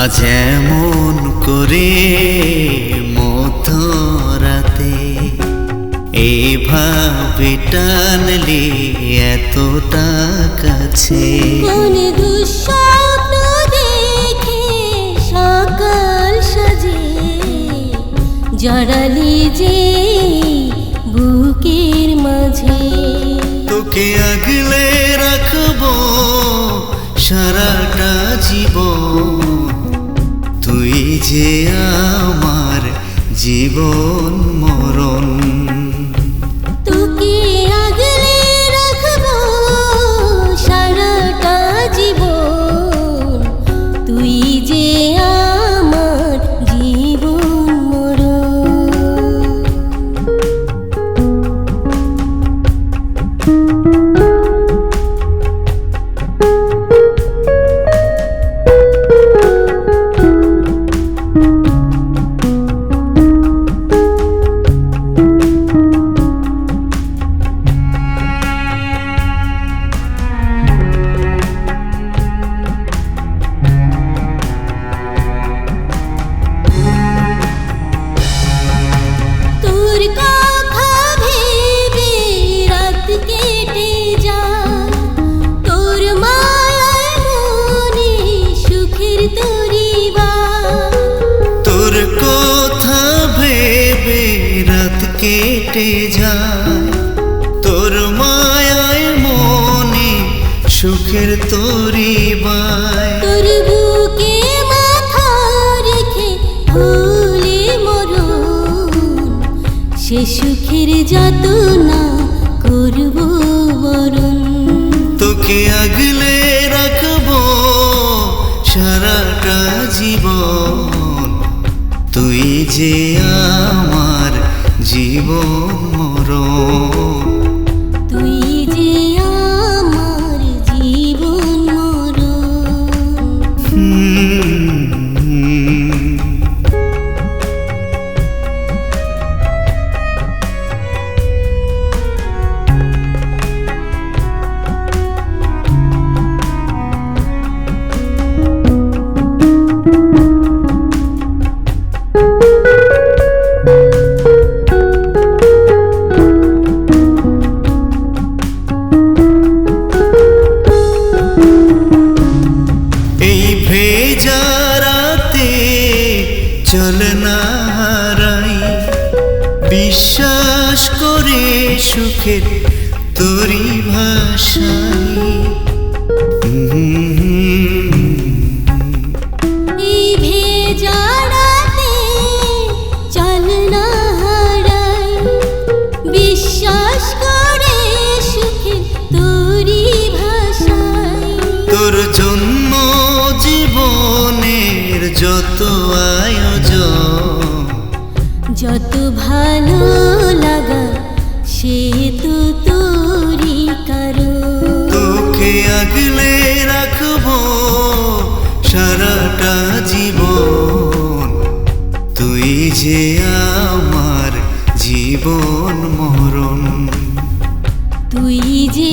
আজ এমন করে মধ্যরাতে এভাবে টানলি এতটা কাছে। কোন দুঃস্বপ্ন দেখে সকাল সাজে জড়ালি যে বুকের মাঝে। তোকে আগলে রাখব সারাটা জীবন। যে আমার জীবন কেটে যায়। তোর মায়ায় মনে সুখের তরি বায়। তোর বুকে মাথা রেখে ভুলে মরণ সে সুখের যত না করব বরণ। তোকে আগলে রাখব সারাটা জীবন। তুই যে আমার জীবন মরণ। চল না হারাই বিশ্বাস করে সুখের তোরি ভাষাই তোরি জন্য জীবনের যত আয়োজন যত ভালো লাগা সে তো তোরি কারণ। তোকে আগলে রাখব সারাটা জীবন। তুই যে আমার জীবন মরণ। তুই যে